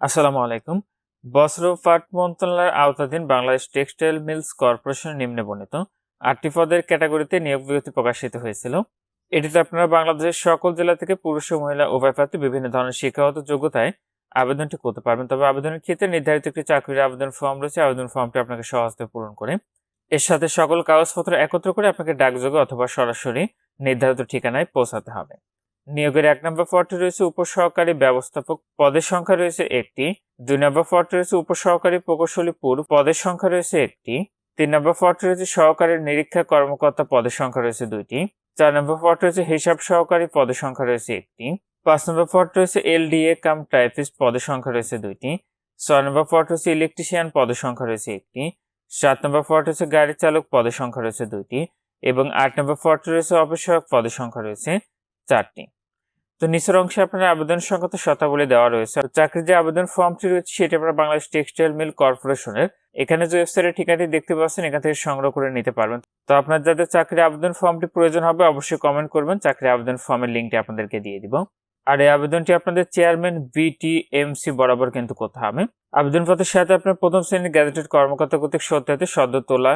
আসসালামু আলাইকুম। বস্ত্র পাট মন্ত্রণালয়ের আওতাধীন বাংলাদেশ টেক্সটাইল মিলস কর্পোরেশন নিম্নে বর্ণিত। আটটি পদের ক্যাটাগরিতে নিয়োগ বিজ্ঞপ্তি প্রকাশিত হয়েছিল। এটিতে আপনারা বাংলাদেশের সকল জেলা থেকে পুরুষ ও মহিলা উভয় প্রার্থী বিভিন্ন ধরনের শিক্ষাগত যোগ্যতায় আবেদনটি করতে পারবেন। তবে আবেদনের ক্ষেত্রে নির্ধারিত একটি চাকরির আবেদন ফর্ম রয়েছে। আবেদন ফর্মটি আপনাকে সহজে পূরণ করে। এর সাথে সকল কাগজপত্র একত্র করে আপনাকে ডাকযোগে অথবা সরাসরি নির্ধারিত ঠিকানায় পৌঁছাতে হবে। নিয়োগের এক নম্বর পদটি রয়েছে উপসহকারী ব্যবস্থাপক। পদের সংখ্যা রয়েছে একটি। দুই নম্বর পদটি রয়েছে উপসহকারী প্রকৌশলী পুর পদের সংখ্যা রয়েছে একটি। তিন নম্বর পদটি রয়েছে সহকারী নিরীক্ষা কর্মকর্তা, পদের সংখ্যা রয়েছে দুইটি। চার নম্বর পদটি রয়েছে হিসাব সহকারী, পদের সংখ্যা রয়েছে একটি। পাঁচ নম্বর পদটি রয়েছে এলডিএ, কাম টাইপিস্ট, পদের সংখ্যা রয়েছে দুইটি। ছয় নম্বর পদটি রয়েছে ইলেকট্রিশিয়ান, পদের সংখ্যা রয়েছে একটি। সাত নম্বর পদটি রয়েছে গাড়ি চালক, পদের সংখ্যা রয়েছে দুইটি। এবং আট নম্বর পদটি রয়েছে অফিসক পদের সংখ্যা রয়েছে চারটি। তো নিচের অংশে আপনার আবেদন সংক্রান্ত শতাবলী দেওয়া রয়েছে। চাকরির যে আবেদন ফর্মটি রয়েছে, সেটা আপনার বাংলাদেশ টেক্সটাইল মিল কর্পোরেশনের। এখানে যে ওয়েবসাইটের ঠিকানাটি দেখতে পাচ্ছেন, এখান থেকে সংগ্রহ করে নিতে পারবেন। তো আপনার যাদের চাকরির আবেদন ফর্মটি প্রয়োজন হবে, অবশ্যই কমেন্ট করবেন, চাকরির আবেদন ফর্মের লিঙ্কটি আপনাদেরকে দিয়ে দিব। আর এই আবেদনটি আপনাদের চেয়ারম্যান বিটিএমসি বরাবর কিন্তু করতে হবে। আবেদনপত্রের সাথে আপনার প্রথম শ্রেণির গ্যাজেটেড কর্মকর্তা কর্তৃক সত্য হতে সদ্য তোলা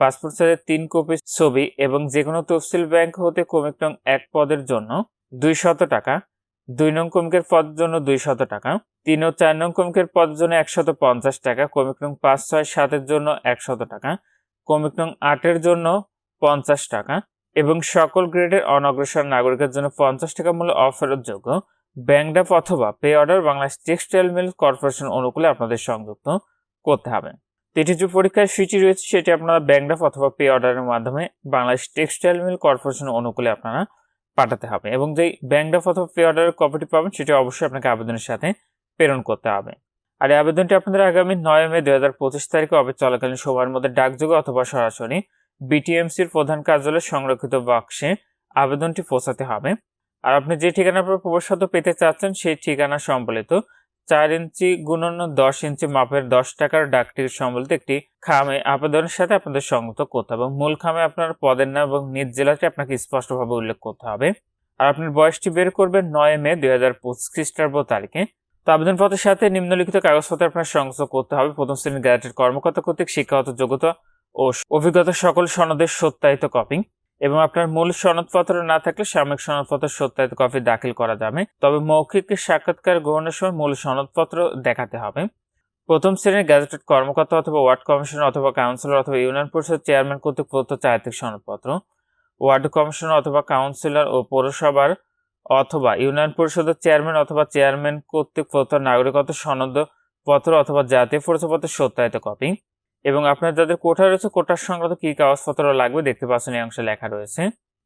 পাসপোর্ট সাইজের তিন কপি ছবি এবং যে কোনো তফসিল ব্যাংক হতে কমিক এক পদের জন্য দুই শত টাকা, দুই নং কমিকের পদের জন্য দুই শত টাকা, তিন ও চার নং কমিকের পদের জন্য একশত পঞ্চাশ টাকা, কমিক নং পাঁচ ছয় সাতের জন্য একশত টাকা, কমিক নং আটের জন্য পঞ্চাশ টাকা এবং সকল গ্রেডের অনগ্রসর নাগরিকের জন্য পঞ্চাশ টাকা মূল্য অফেরতযোগ্য ব্যাংক ড্রাফ অথবা pay order Bangladesh textile mill corporation অনুকূলে আপনাদের সংযুক্ত করতে হবে। এটি যে পরীক্ষার সূচি রয়েছে, সেটি আপনারা ব্যাংক অথবা পে অর্ডারের মাধ্যমে বাংলাদেশ টেক্সটাইল মিল কর্পোরেশন অনুকূলে আপনারা পাঠাতে হবে এবং যেই ব্যাংক ড্রাফট অথবা পে অর্ডারের কপিটি পাবেন, সেটি অবশ্যই আপনাকে আবেদনের সাথে প্রেরণ করতে হবে। আর এই আবেদনটি আপনাদের আগামী নয় মে দু হাজার পঁচিশ তারিখে অবে চলাকালীন সময়ের মধ্যে ডাকযোগে অথবা সরাসরি বিটিএমসির প্রধান কার্যালয়ে সংরক্ষিত বাক্সে আবেদনটি পৌঁছাতে হবে। আর আপনি যে ঠিকানার উপর প্রবেশত পেতে চাচ্ছেন, সেই ঠিকানা সম্বলিত চার ইঞ্চি গুণন দশ ইঞ্চি মাপের দশ টাকার ডাকটির সম্বলিত একটি খামে আবেদনের সাথে আপনাদের সংযুক্ত করতে হবে। মূল খামে আপনার পদের নাম এবং নিজ জেলাটি আপনাকে স্পষ্টভাবে উল্লেখ করতে হবে। আর আপনার বয়সটি বের করবেন নয় মে দুই হাজার পঁচিশ খ্রিস্টাব্দ তারিখে। তো আবেদনপত্রের সাথে নিম্নলিখিত কাগজপত্র আপনার সংযুক্ত করতে হবে। প্রথম শ্রেণির গ্যাজেটেড কর্মকর্তা কর্তৃক শিক্ষাগত যোগ্যতা ও অভিজ্ঞতা সকল সনদের সত্যায়িত কপি এবং আপনার মূল সনদপত্র না থাকলে সাময়িক সনদপত্র সত্যায়িত কপি দাখিল করা যাবে। তবে মৌখিক সাক্ষাৎকার গ্রহণের সময় মূল সনদপত্র দেখাতে হবে। প্রথম শ্রেণির গ্যাজেটেড কর্মকর্তা অথবা ওয়ার্ড কমিশনার অথবা কাউন্সিলর অথবা ইউনিয়ন পরিষদ চেয়ারম্যান কর্তৃক প্রদত্ত চারিত্রিক সনদপত্র। ওয়ার্ড কমিশনার অথবা কাউন্সিলর ও পৌরসভার অথবা ইউনিয়ন পরিষদের চেয়ারম্যান অথবা চেয়ারম্যান কর্তৃক প্রদত্ত নাগরিকত্ব সনদপত্র অথবা জাতীয় পরিচয়পত্রের সত্যায়িত কপি। এবং আপনার যাদের কোঠা রয়েছে কোটার সংক্রান্ত কি কাগজপত্র লাগবে দেখতে পাচ্ছেন, এই অংশে লেখা রয়েছে।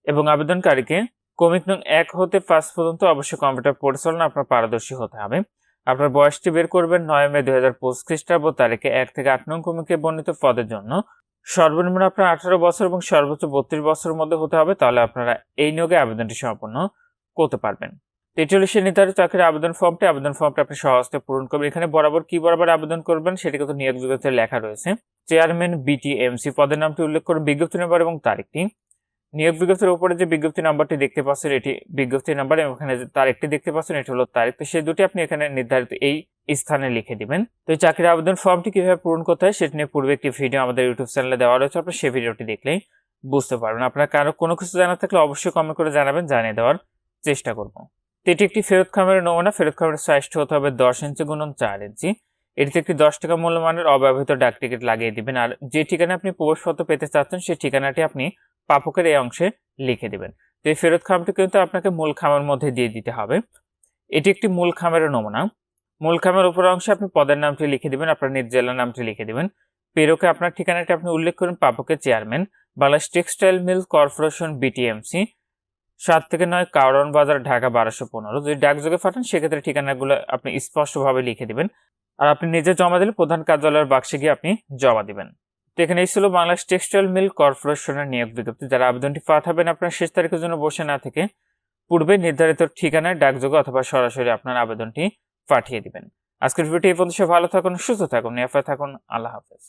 এবং আবেদনকারীকে কমিক নং এক হতে পাঁচ পর্যন্ত অবশ্যই কম্পিউটার পরিচালনা আপনার পারদর্শী হতে হবে। আপনার বয়সটি বের করবেন নয় মে দুই হাজার পঁচিশ খ্রিস্টাব্দ তারিখে এক থেকে আট নং কমিকে বর্ণিত পদের জন্য। সর্বনিম্ন আপনার আঠারো বছর এবং সর্বোচ্চ বত্রিশ বছরের মধ্যে হতে হবে, তাহলে আপনারা এই নিয়োগে আবেদনটি সম্পন্ন করতে পারবেন। সে নির্ধারিত চাকরির আবেদন ফর্মটি আবেদন ফর্মটি আপনি সহজতে পূরণ করবেন। এখানে বরাবর কি বরাবর আবেদন করবেন সেটি কিন্তু নিয়োগ বিজ্ঞপ্তিতে লেখা রয়েছে। চেয়ারম্যান বিটিএমসি পদের নামটি উল্লেখ করুন, বিজ্ঞপ্তি নাম্বার এবং তারিখটি। নিয়োগ বিজ্ঞপ্তির উপরে যে বিজ্ঞপ্তি নাম্বারটি দেখতে পাচ্ছেন, এটি বিজ্ঞপ্তি নাম্বার এবং এখানে যে তারিখটি দেখতে পাচ্ছেন, এটি হলো তারিখ। তো সেই দুটি আপনি এখানে নির্ধারিত এই স্থানে লিখে দিবেন। তো চাকরির আবেদন ফর্মটি কীভাবে পূরণ করতে হয় সেটি নিয়ে পূর্বে একটি ভিডিও আমাদের ইউটিউব চ্যানেলে দেওয়া রয়েছে, আপনি সেই ভিডিওটি দেখলেই বুঝতে পারবেন। আপনার কারও কোনো কিছু জানার থাকলে অবশ্যই কমেন্ট করে জানাবেন, জানিয়ে দেওয়ার চেষ্টা করব। এটি একটি ফেরত খামের নমুনা, ফেরত খামের সাইজটি হতে হবে দশ ইঞ্চি গুণন চার ইঞ্চি এটিতে একটি দশ টাকা মূল্যমানের অব্যবহৃত ডাক টিকিট লাগিয়ে দিবেন। আর যে ঠিকানা আপনি প্রবেশপত্র পেতে চাচ্ছেন, সেই ঠিকানাটি আপনি পাপকের এই অংশে লিখে দিবেন। তো এই ফেরত খামটি কিন্তু আপনাকে মূল খামের মধ্যে দিয়ে দিতে হবে। এটি একটি মূল খামের নমুনা। মূল খামের উপর অংশে আপনি পদের নামটি লিখে দিবেন, আপনার নিজ জেলার নামটি লিখে দিবেন। পেরোকে আপনার ঠিকানাটি আপনি উল্লেখ করুন, পাপকের chairman Bangladesh textile mill corporation BTMC সাত থেকে নয় কারণ বাজার, ঢাকা বারোশো পনেরো। যদি ডাকযোগে পাঠান, সেক্ষেত্রে ঠিকানাগুলো আপনি স্পষ্টভাবে লিখে দিবেন। আর আপনি নিজে জমা দিলে প্রধান কার্যালয়ের বাক্সে গিয়ে আপনি জমা দিবেন। তো এখানে এই ছিল বাংলাদেশ টেক্সটাইল মিল কর্পোরেশনের নিয়োগ বিজ্ঞপ্তি। যারা আবেদনটি পাঠাবেন আপনার শেষ তারিখের জন্য বসে না থেকে পূর্বে নির্ধারিত ঠিকানায় ডাকযোগে অথবা সরাসরি আপনার আবেদনটি পাঠিয়ে দিবেন। আজকের ভিডিওটি এই পর্যন্ত। ভালো থাকুন, সুস্থ থাকুন, নিরাপদ থাকুন। আল্লাহ হাফেজ।